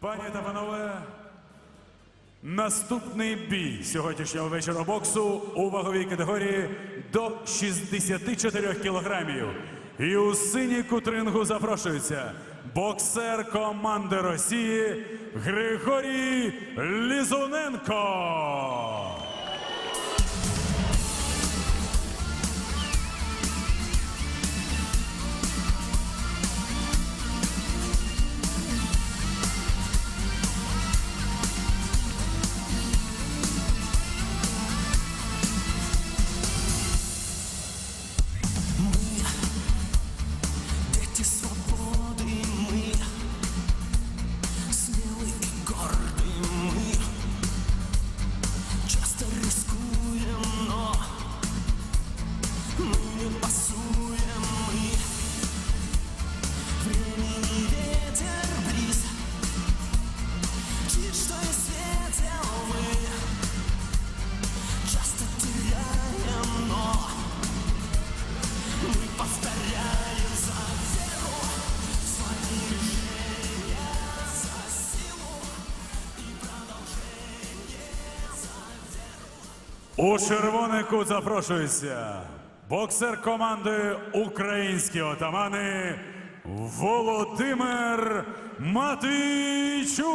Пані та панове, наступний бій сьогоднішнього вечора боксу у ваговій категорії до 64 кілограмів. І у синій кутрингу запрошується боксер команди Росії Григорій Лізуненко. У червонику запрошується боксер команди Українські отамани Володимир Матвійчук.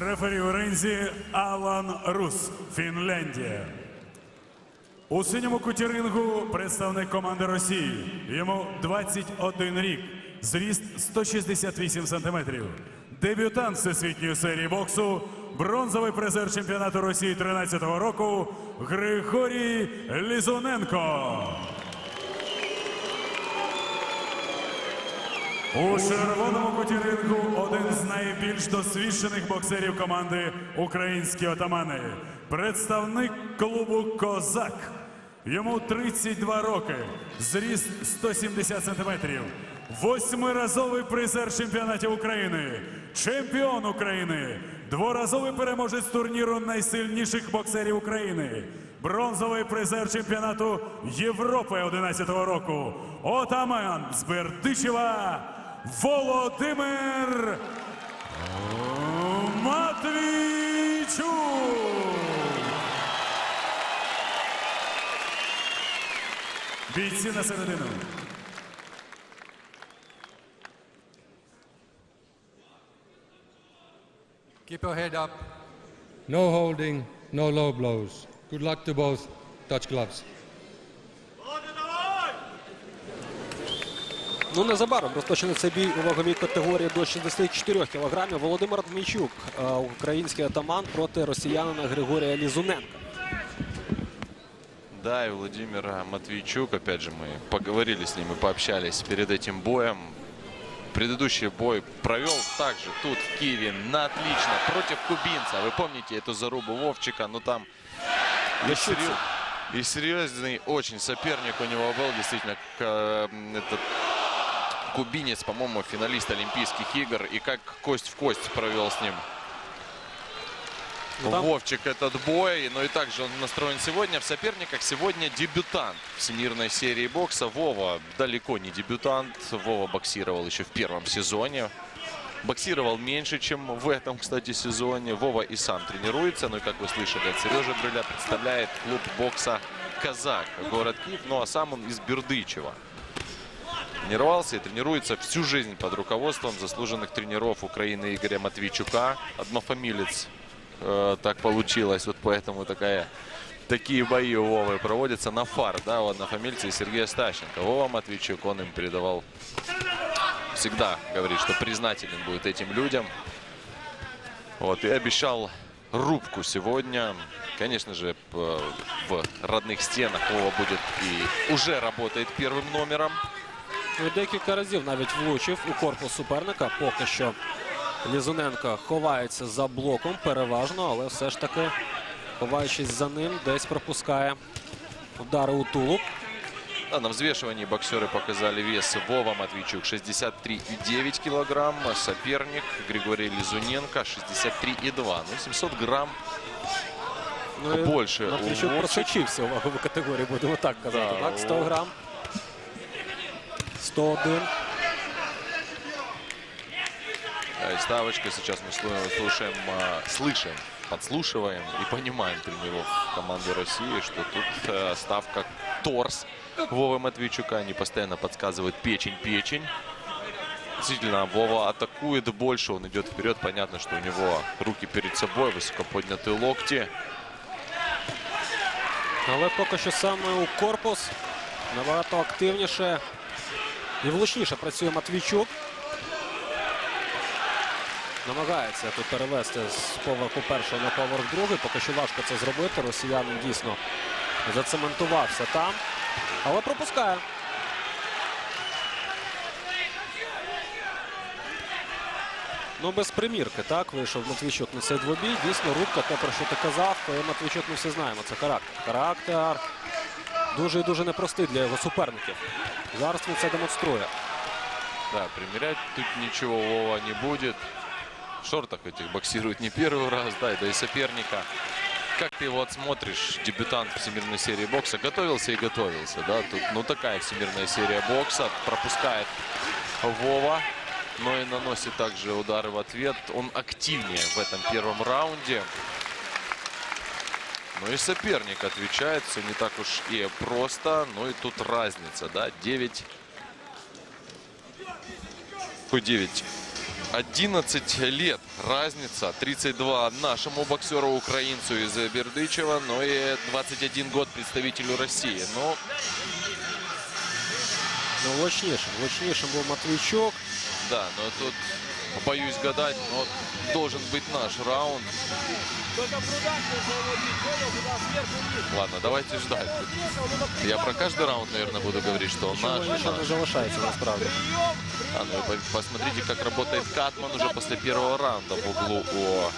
Рефері у ринзі Алан Рус, Фінляндія. У синьому куті рингу представник команди Росії. Йому 21 рік, зріст 168 сантиметрів. Дебютант всесвітньої серії боксу, бронзовий призер чемпіонату Росії 13-го року Григорій Лізуненко. У червоному куті рингу один з найбільш досвідчених боксерів команди Українські отамани. Представник клубу Козак. Йому 32 роки, зріст 170 сантиметрів. Восьмиразовий призер чемпіонатів України, чемпіон України, дворазовий переможець турніру найсильніших боксерів України, бронзовий призер чемпіонату Європи 11-го року. Отаман з Бердичева Володимир Матвійчук. Бійці на середину. Keep your head up. No holding, no low blows. Good luck to both. Touch gloves. Ну незабаром розпочнеться бій у ваговій категорії до 64 кілограмів. Володимир Дмійчук, е, український атаман проти росіянина Григорія Лізуненка. Да, и Владимир Матвейчук, опять же, мы поговорили с ним и пообщались перед этим боем. Предыдущий бой провел также тут, в Киеве, на отлично, против кубинца. Вы помните эту зарубу Вовчика? Ну там и, Ящица. серьез- и серьезный очень соперник у него был, действительно, к- э, этот кубинец, по-моему, финалист Олимпийских игр. И как кость в кость провел с ним Ну, там- Вовчик этот бой, но и также он настроен сегодня в соперниках. Сегодня дебютант всемирной серии бокса. Вова далеко не дебютант. Вова боксировал еще в первом сезоне. Боксировал меньше, чем в этом, кстати, сезоне. Вова и сам тренируется. Ну и, как вы слышали от Сережи Брыля, представляет клуб бокса казак, город Киев, ну а сам он из Бердычева. Тренировался и тренируется всю жизнь под руководством заслуженных тренеров Украины Игоря Матвейчука. Однофамилец. Э, так получилось, вот поэтому такая, такие бои у Вовы проводятся на фар, да, у однофамильца Сергея Стащенко. Вова Матвейчук, он им передавал, всегда говорит, что признателен будет этим людям. Вот, и обещал рубку сегодня. Конечно же, в родных стенах Вова будет и уже работает первым номером. Декілька разів навіть влучив у корпус суперника. Поки що Лізуненко ховається за блоком переважно, але все ж таки, ховаючись за ним, десь пропускає удари у тулуб. Да, на взвешивании боксеры показали вес Вова Матвейчук 63,9 килограмм. Соперник Григорий Лизуненко 63,2. Ну, 700 грамм Ну, Матвійчук Вовчика. просочився у вагову категорію, будемо так казати. Да, так, 100 грам. 101. Э, Ставочка сейчас мы слу- слушаем, а, слышим, подслушиваем и понимаем тренеров команды России, что тут э, ставка торс Вовы Матвейчука. Они постоянно подсказывают печень-печень. Действительно, Вова атакует больше, он идет вперед. Понятно, что у него руки перед собой, высоко поднятые локти. Але поки що саме у корпус набагато активніше і влучніше працює Матвійчук. Намагається тут перевести з поверху першого на поверх другий. Поки що важко це зробити. Росіянин дійсно зацементувався там, але пропускає. Ну, без примірки, так, вийшов Матвійчук на цей двобій. Дійсно, рубка, те, про що ти казав, Матвійчук ми всі знаємо. Це характер. Характер дуже і дуже непростий для його суперників. Зараз він це демонструє. Да, примерять тут ничего Вова не будет. В шортах этих боксирует не первый раз, да, и да и соперника. Как ты его отсмотришь, дебютант всемирной серии бокса, готовился и готовился, да, тут, ну, такая всемирная серия бокса, пропускает Вова, но и наносит также удары в ответ. Он активнее в этом первом раунде. Ну и соперник отвечает, все не так уж и просто, ну и тут разница, да, 9 Какой 9? 11 лет разница. 32 нашему боксеру украинцу из Бердычева, но и 21 год представителю России. Но Ну, влучнішим. Влучнішим був Матвійчук. да, но тут боюсь гадать, но должен быть наш раунд. Ладно, давайте ждать. Я про каждый раунд, наверное, буду говорить, что он наш. Наш. не залишається насправді. А, ну посмотрите, как работает Катман уже после первого раунда в углу у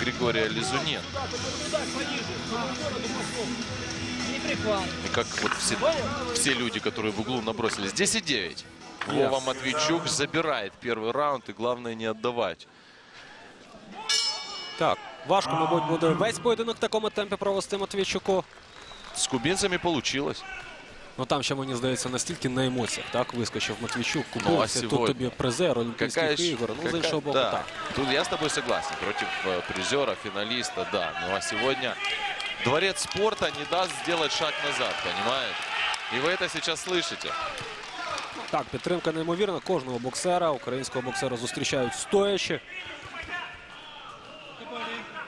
Григория Лизуненко. И как вот все, все люди, которые в углу набросились. 10-9. Вова. Матвейчук забирает первый раунд, и главное не отдавать. Так, важко, мабуть, буде весь поєдинок в такому темпі провести Матвійчуку. С кубинцами получилось. Ну там ще мені здається настільки на емоціях, так вискочив Матвійчук, Ну, а купився. Тут сьогодні? тобі призер Олімпійських Какая ж- ігор. Ну, з какая- іншого боку, да. так. Тут я с тобой согласен. Против э, призера, финалиста, да. Ну а сегодня дворец спорта не даст сделать шаг назад, понимаешь? И вы это сейчас слышите. Так, підтримка неймовірна кожного боксера. Українського боксера зустрічають стоячи.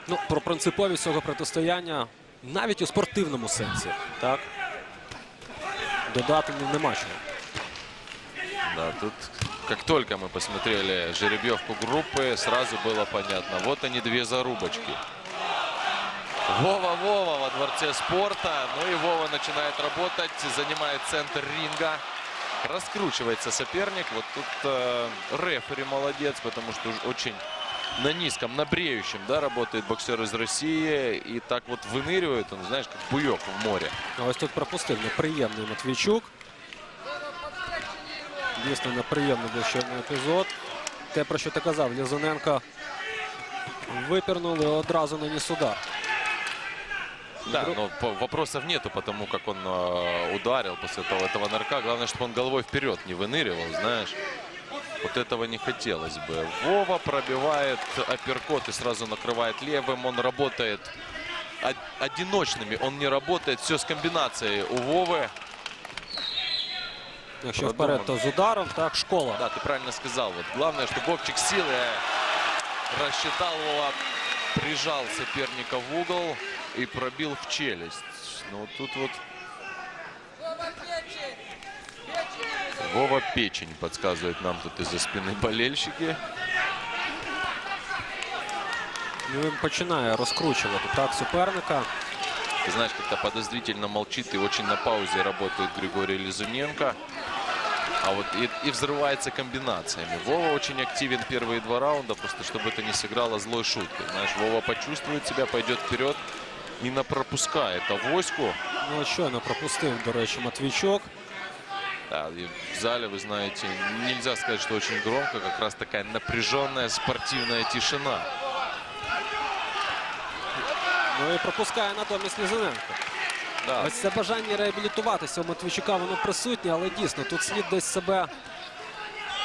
Ну, про принциповість цього протистояння навіть у спортивному сенсі. Так. Додати ні- нема чого. Да, тут как только мы посмотрели жеребьевку группы, сразу было понятно. Вот они две зарубочки. Вова-Вова во дворце спорта. Ну и Вова начинает работать, занимает центр ринга. Раскручивается соперник. Вот тут э, рефери молодец, потому что уж очень на низком, на бреющем, да, работает боксер из России. И так вот выныривает он, знаешь, как буек в море. А ось тут пропустив неприємний Матвійчук. Дійсно неприємний був ще один епізод. Те, про що ти казав, Лізоненко випірнули одразу наніс удар. Да, но по- вопросов нету, потому как он э, ударил после того этого нырка. Главное, чтобы он головой вперед не выныривал, знаешь. Вот этого не хотелось бы. Вова пробивает апперкот и сразу накрывает левым. Он работает од- одиночными он не работает. Все с комбинацией у Вовы. Якщо Продумано. вперед, то з ударом, так, школа. Да, ты правильно сказал. Вот главное, что Вовчик силы рассчитал Вова, прижал соперника в угол и пробил в челюсть. Ну, тут вот Вова печень, подсказывает нам тут из-за спины болельщики. Ну, Він починає розкручувати так суперника. Ты знаешь, как-то подозрительно молчит и очень на паузе работает Григорий Лизуненко. А вот и, и взрывается комбинациями. Вова очень активен первые два раунда, просто чтобы это не сыграло злой шуткой. Знаешь, Вова почувствует себя, пойдет вперед и напропускает авоську. Ну, от щойно пропустив, до речі, Матвійчук. Да, и в зале, вы знаете, нельзя сказать, что очень громко, как раз такая напряженная спортивная тишина. Ну і пропускає натомість Лізаненко. Да, Ось це бажання реабілітуватися у Матвійчука, воно присутнє, але дійсно тут слід десь себе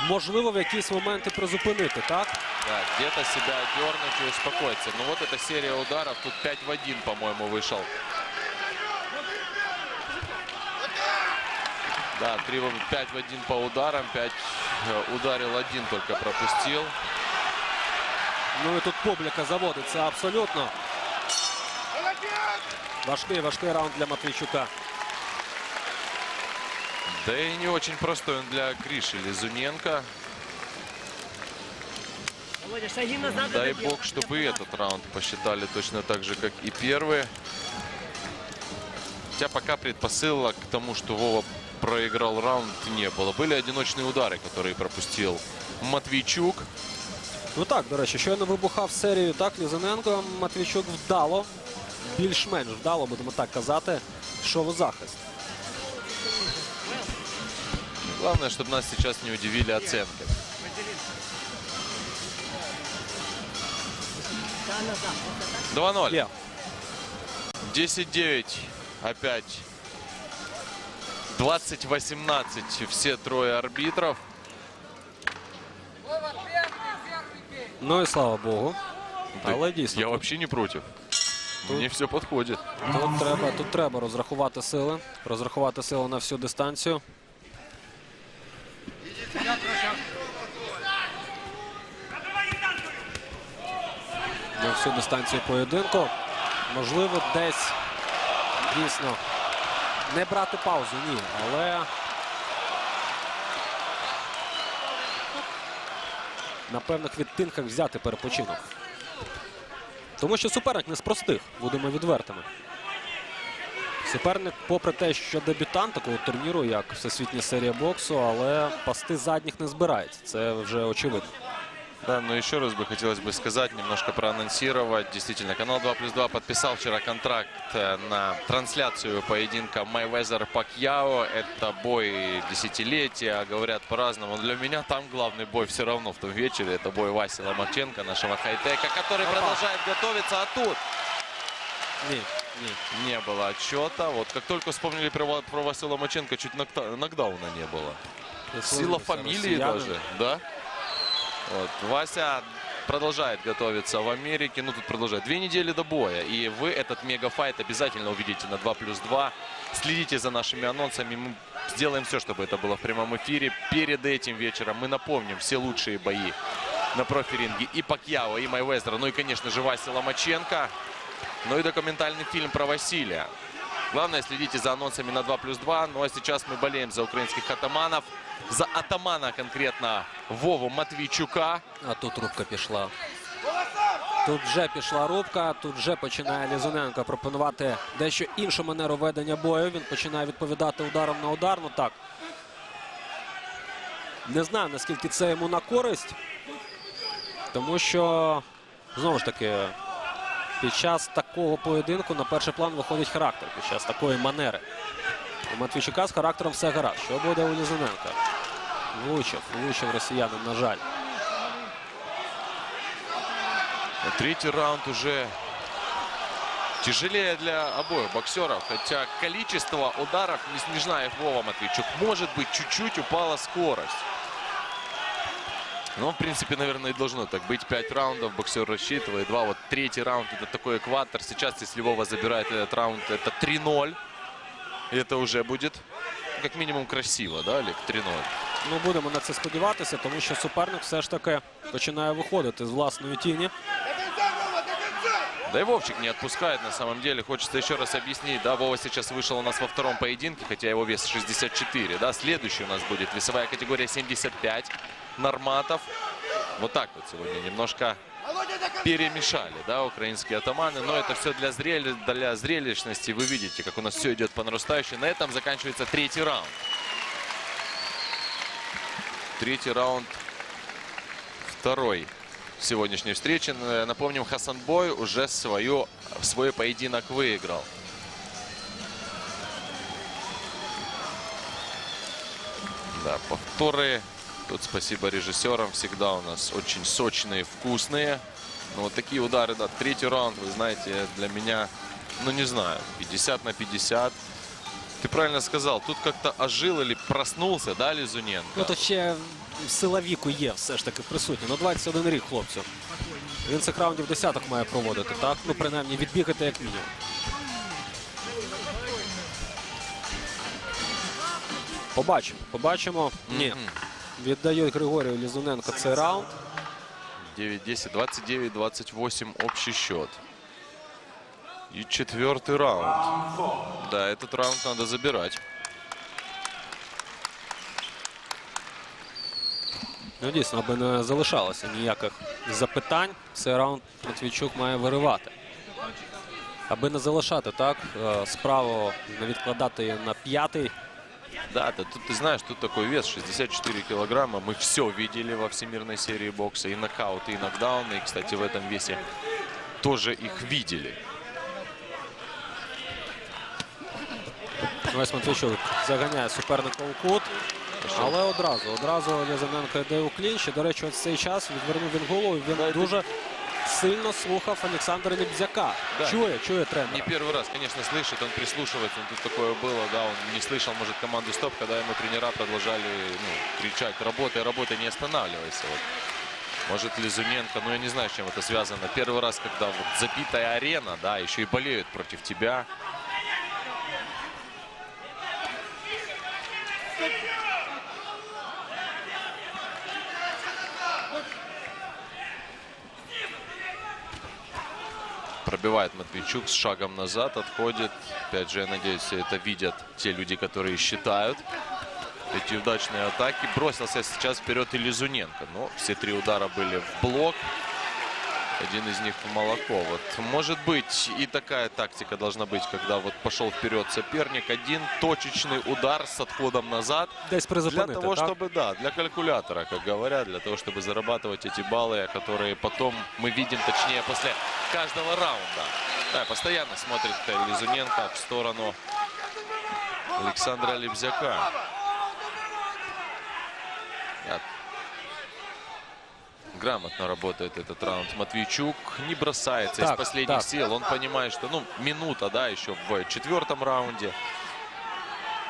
можливо в якісь моменти призупинити, так? Да, где-то себя дернуть и успокоиться. Ну вот эта серия ударов, тут 5 в 1, по-моему, вышел. Да, 3 в, 5 в 1 по ударам, 5 э, ударил, один только пропустил. Ну і тут публіка заводиться абсолютно. Важкий, важкий раунд для Матвійчука. Да и не очень простой он для Гриши Лизуненко. Володя, шаги назад. Дай отойди. бог, чтобы и этот раунд посчитали точно так же, как и первый. Хотя пока предпосылок к тому, что Вова проиграл раунд, не было. Были одиночные удары, которые пропустил Матвейчук. Ну так, до речі, щойно вибухав серію так Лізаненко. Матвійчук вдало, більш-менш вдало, будемо так казати, йшов у захист. Главное, чтобы нас сейчас не удивили оценки. Да, назад. Вот так. 2-0. Є. 10-9 опять. 20-18 все трое арбитров. Ну і слава Богу. Але дійсно, Я вообще не против. Мне все подходит. Тут треба, тут треба розрахувати сили. Розрахувати сили на всю дистанцію. На всю дистанцію поєдинку. Можливо, десь дійсно не брати паузу, ні. Але на певних відтинках взяти перепочинок. Тому що суперник не з простих, будемо відвертими. Суперник, попри те, що дебютант такого турніру, як Всесвітня серія боксу, але пасти задніх не збирається. Це вже очевидно. Да, но еще раз бы хотелось бы сказать, немножко проанонсировать. Действительно, канал 2 плюс 2 подписал вчера контракт э, на трансляцию поединка Майвезер Пакьяо. Это бой десятилетия, говорят по-разному. Но для меня там главный бой все равно в том вечере. Это бой Васи Ломаченко, нашего хай-тека, который продолжает готовиться. А тут Ні, ні. не было отчета. Вот как только вспомнили про, про Васю Ломаченко, чуть нокдауна не было. Сила фамилии даже, да? Вот. Вася продолжает готовиться в Америке. Ну, тут продолжает. Две недели до боя. И вы этот мегафайт обязательно увидите на 2 плюс 2. Следите за нашими анонсами. Мы сделаем все, чтобы это было в прямом эфире. Перед этим вечером мы напомним все лучшие бои на профи-ринге. И Пакьяо, и Майвезера. Ну и, конечно же, Вася Ломаченко. Ну и документальный фильм про Василия. Главное, следите за анонсами на 2 плюс 2. Ну а сейчас мы болеем за украинских атаманов. За атамана конкретно Вову Матвійчука. А тут рубка пішла. Тут вже пішла рубка, тут вже починає Лізоненко пропонувати дещо іншу манеру ведення бою. Він починає відповідати ударом на удар. Ну так. Не знаю, наскільки це йому на користь. Тому що, знову ж таки, під час такого поєдинку на перший план виходить характер, під час такої манери. У Матвійчука з характером все гаразд. Що буде у Лізоненка? Влучив, влучив росіянин, на жаль. Третий раунд уже тяжелее для обоих боксеров. Хотя количество ударов, не снижая Вова Матвейчук, может быть, чуть-чуть упала скорость. Ну, в принципе, наверное, и должно так быть. Пять раундов боксер рассчитывает. Два, вот третий раунд, это такой экватор. Сейчас, если Вова забирает этот раунд, это 3-0. И это уже будет, ну, как минимум, красиво, да, Олег? 3-0. Ну, будемо на це сподіватися, тому що суперник все ж таки починає виходити з власної тіні. Да и Вовчик не отпускает на самом деле. Хочется еще раз объяснить. Да, Вова сейчас вышел у нас во втором поединке, хотя его вес 64. Да, следующий у нас будет весовая категория 75. Норматов. Вот так вот сегодня немножко перемешали, да, украинские атаманы. Но это все для, зрели... для зрелищности. Вы видите, как у нас все идет по нарастающей. На этом заканчивается третий раунд. Третий раунд второй сегодняшней встречи. Н- Напомним, Хасанбой уже свою, свой поединок выиграл. Да, повторы. Тут спасибо режиссерам. Всегда у нас очень сочные, вкусные. Но вот такие удары, да, третий раунд, вы знаете, для меня, ну не знаю, 50 на 50. Ты правильно сказал, тут как-то ожил или проснулся, да, Лизуненко? Ну, то ще сила віку є все ж таки присутня. Ну, 21 рік хлопцю. Він цих раундів десяток має проводити, так? Ну, принаймні, відбігати як мінімум. Побачимо, побачимо. Ні. Віддають Григорію Лізуненко цей раунд. 9-10, 29-28 общий счет. И четвертый раунд. Да, этот раунд надо забирать. Ну, дійсно, аби не залишалося ніяких запитань, цей раунд Матвійчук має виривати. Аби не залишати так, е, справу не відкладати її на п'ятий. Да, да, тут ты знаешь, тут такой вес 64 килограмма. Мы все видели во всемирной серии бокса. И нокауты, и нокдауны. И, кстати, в этом весе тоже их видели. Ось Матвійчук заганяє суперника у кут. Але одразу, одразу Лізаненко йде у клінч. І, до речі, от в цей час відвернув він голову. і Він дуже сильно слухав Олександра Лебзяка. Да. Чує, чує тренер. Не первый раз, конечно, слышит, он прислушивается. Он тут такое было, да, он не слышал, может, команду «Стоп», когда ему тренера продолжали ну, кричать «Работай, работай, не останавливайся». Вот. Может, Лизуненко, ну, я не знаю, с чем это связано. Первый раз, когда вот забитая арена, да, еще и болеют против тебя. Пробивает Матвейчук с шагом назад, отходит. Опять же, я надеюсь, это видят те люди, которые считают эти удачные атаки. Бросился сейчас вперед и Лизуненко. Но все три удара были в блок. Один из них в молоко. Вот, может быть, и такая тактика должна быть, когда вот пошел вперед соперник. Один точечный удар с отходом назад. Десь Для того, так? чтобы, да, для калькулятора, как говорят, для того, чтобы зарабатывать эти баллы, которые потом мы видим, точнее, после каждого раунда. Да, постоянно смотрит Лизуненко в сторону Александра Лебзяка. Я- Грамотно работает этот раунд. Матвейчук не бросается Так, из последних так. сил. Он понимает, что ну, минута, да, еще в четвертом раунде.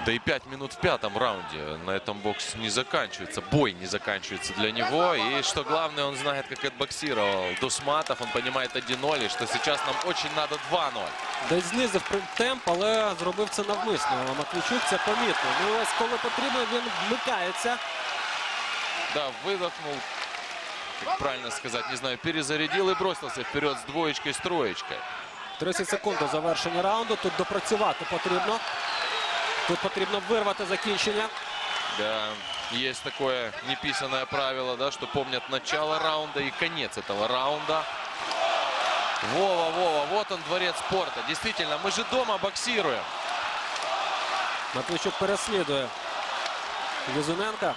Да и пять минут в пятом раунде. На этом бокс не заканчивается. Бой не заканчивается для него. И что главное, он знает, как отбоксировал Дусматов. Он понимает 1-0. И что сейчас нам очень надо 2-0. Десь знизив при- темп, але зробив це навмисно. Матвійчук це помітно. Ну, ось коли потрібно, він вмикається. Да, выдохнул. Как правильно сказать, не знаю, перезарядил и бросился вперед с двоечкой, с троечкой. 30 секунд до завершення раунду. Тут допрацювати потрібно. Тут потрібно вирвати закінчення. Да, есть такое неписанное правило, да, что помнят начало раунда и конец этого раунда. Вова, Вова, вот он, дворец спорта. Действительно, мы же дома боксируем. Матвійчук переслідує Лізуненка.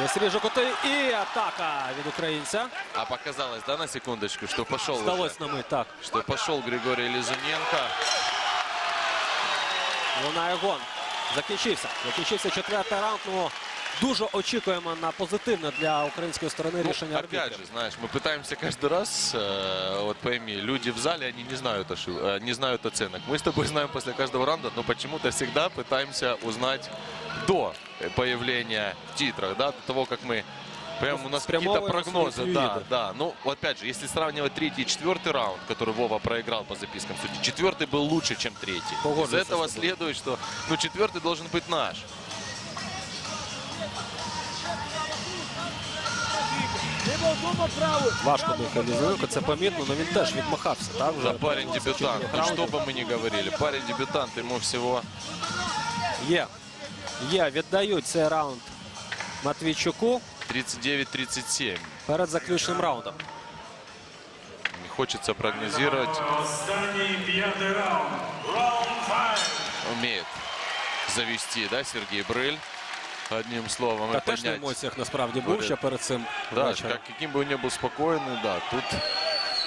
Десь ріже кути і атака від українця. А показалось, да, на секундочку, что пошел уже, Здалось на мить, так. что пошел Григорий Лизуненко. Лунає гон. Закінчився. Закінчився четвертий раунд. Ну, дуже очікуємо на позитивне для української сторони Ну, рішення опять арбітрів. же, знаешь, мы пытаемся каждый раз, э, вот пойми, люди в зале, они не знают, ошиб- э, не знают оценок. Мы с тобой знаем после каждого раунда, но почему-то всегда пытаемся узнать до э, появления в титрах, да, до того, как мы Прям у нас какие-то спрямовываем на прогнозы, свои да, флюиды. да. Ну, опять же, если сравнивать третий и четвертый раунд, который Вова проиграл по запискам судей, четвертый был лучше, чем третий. Из Погоджуюсь этого с тобой. следует, что ну, четвертый должен быть наш. Важко дихає Лізоненко, це помітно, але він теж відмахався. Так, вже Да, парень дебютант. Ну, что бы мы ни говорили, парень дебютант, ему всего Є. Є, віддають цей раунд Матвійчуку 39-37. перед заключним раундом. Не хочется прогнозировать. Останній п'ятий раунд. Раунд 5. Умеет завести, да, Сергей Брыль. Одним словом, Та и теж на поднять. емоціях насправді був ще перед цим Да, вечором. как, каким бы он ни был спокойный, да, тут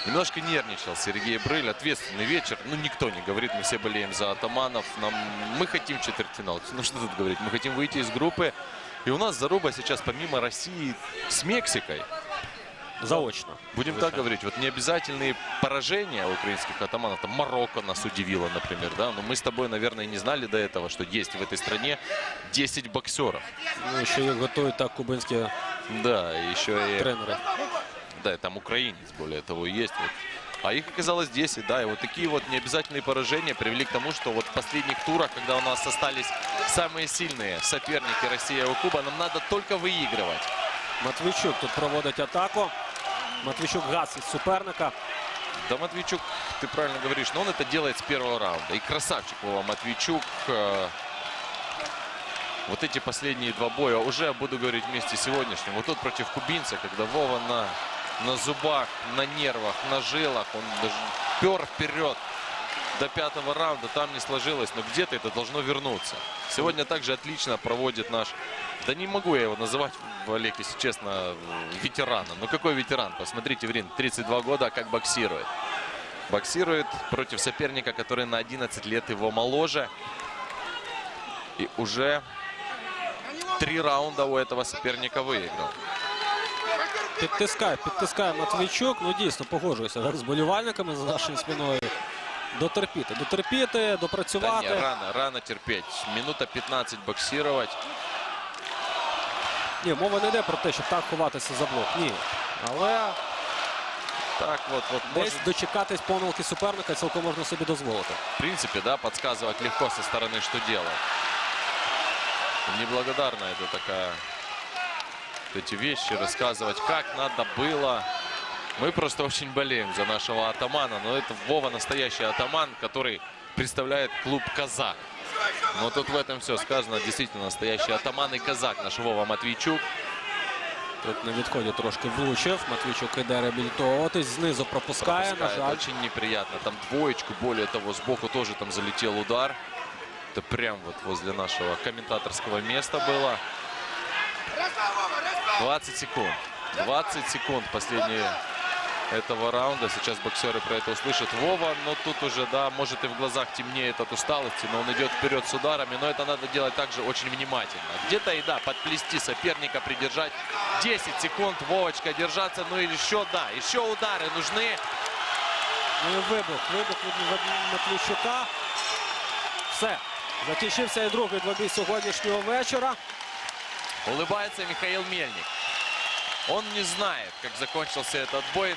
немножко нервничал Сергей Брыль. Ответственный вечер. Ну, никто не говорит, мы все болеем за атаманов. Нам, мы хотим четвертьфинал. Ну, что тут говорить? Мы хотим выйти из группы. И у нас заруба сейчас, помимо России, с Мексикой. Заочно. Будем так говорить, вот необязательные поражения украинских атаманов, там Марокко нас удивило, например, да, но мы с тобой, наверное, не знали до этого, что есть в этой стране 10 боксеров. Ну, їх готують так кубинські Да, еще и, тренери. Да, и там украинец, более того, есть. Вот. А их оказалось 10, да, и вот такие вот необязательные поражения привели к тому, что вот в последних турах, когда у нас остались самые сильные соперники Россия и Куба, нам надо только выигрывать. Матвійчук тут проводить атаку. Матвійчук гасить суперника. Да, Матвейчук, ты правильно говоришь, но он это делает с первого раунда. И красавчик Вова Матвейчук. э, Вот эти последние два боя, уже буду говорить вместе с сегодняшним. Вот тот против кубинца, когда Вова на, на зубах, на нервах, на жилах, он даже пер вперед до пятого раунда, там не сложилось, но где-то это должно вернуться. Сегодня также отлично проводит наш, да не могу я его называть, Олег, если честно, ветераном. Ну какой ветеран? Посмотрите в ринг, 32 года, а как боксирует. Боксирует против соперника, который на 11 лет его моложе. И уже три раунда у этого соперника выиграл. Підтискає, підтискає Матвійчук. Ну дійсно погоджуюся так, з болівальниками за нашою спиною. Дотерпіти, дотерпіти, Да не, допрацювати. рано, рано терпеть. Минута 15 боксировать. Ні, мова не йде про те, щоб так ховатися за блок. Ні. Але Так вот, вот десь может, дочекатись помилки суперника цілком можна собі дозволити. в принципе, да, подсказывать легко со стороны, что делать. Неблагодарно это такая, вот эти вещи, рассказывать, как надо было. Мы просто очень болеем за нашего атамана, но это Вова настоящий атаман, который представляет клуб «Казак». Но тут в этом все сказано. Действительно, настоящий атаман и казак наш Вова Матвейчук. Тут на відході трошки влучив. Матвійчук іде реабілітовуватись, знизу пропускає. На Пропускает. жаль. Очень неприятно. Там двоечку, более того, сбоку тоже там залетел удар. Это прям вот возле нашего комментаторского места было. 20 секунд. 20 секунд последние этого раунда. Сейчас боксеры про это услышат. Вова, но тут уже, да, может и в глазах темнеет от усталости, но он идет вперед с ударами. Но это надо делать также очень внимательно. Где-то и да, подплести соперника, придержать. 10 секунд, Вовочка, держаться. Ну и еще, да, еще удары нужны. Ну і вибух. Вибух від Матвійчука. Все. Закінчився і другий двобій сьогоднішнього вечора. Улыбается Михаил Мельник. Он не знает, как закончился этот бой.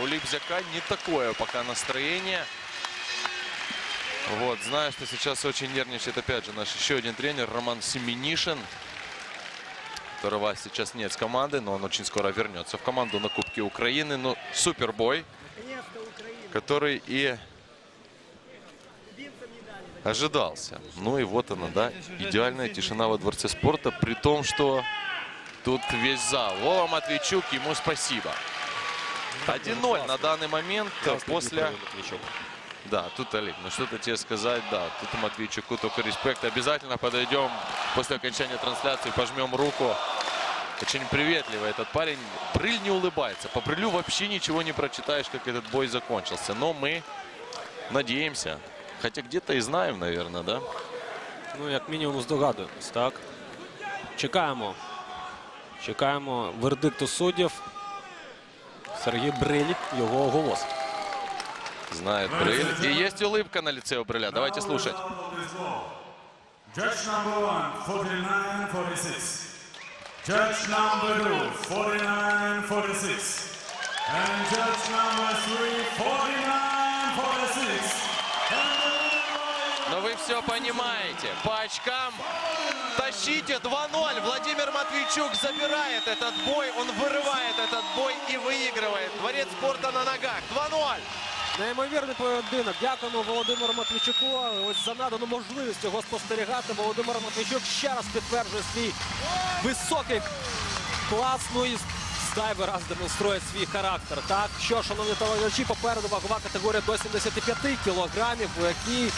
У Липзяка не такое пока настроение. Вот, знаю, что сейчас очень нервничает, опять же, наш еще один тренер Роман Семенишин, которого сейчас нет с команды, но он очень скоро вернется в команду на Кубке Украины. Ну, супер бой, который и ожидался. Ну и вот она, да, идеальная тишина во Дворце спорта, при том, что тут весь зал. Вова Матвейчук, ему спасибо. 1-0 на данный момент после... Матвійчук. Да, тут, Олег, ну что-то тебе сказать, да, тут Матвейчуку только респект. Обязательно подойдем после окончания трансляции, пожмем руку. Очень приветливый этот парень. Брыль не улыбается. По Брылю вообще ничего не прочитаешь, как этот бой закончился. Но мы надеемся. Хотя где-то и знаем, наверное, да? Ну, як мінімум, здогадуємось, так? Чекаємо. Чекаємо вердикту суддів. Сергій Бриль його оголосить. Знает Брыль. И есть улыбка на лице у Брыля. Давайте слушать. Judge number one, 49 46. Judge number two, 49 46. And judge number three, 49 все понимаете. По очкам тащите 2-0. Владимир Матвейчук забирает этот бой. Он вырывает этот бой и выигрывает. Дворец спорта на ногах. 2-0. Неймовірний поєдинок. Дякуємо Володимиру Матвійчуку. Ось за надану можливість його спостерігати. Володимир Матвійчук ще раз підтверджує свій високий клас. Ну і здай раз демонструє свій характер. Так, що, шановні телеглядачі, попереду вагова категорія до 75 кілограмів, у якій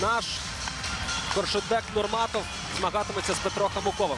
наш Коршедек Нурматов змагатиметься з Петро Хамуковим.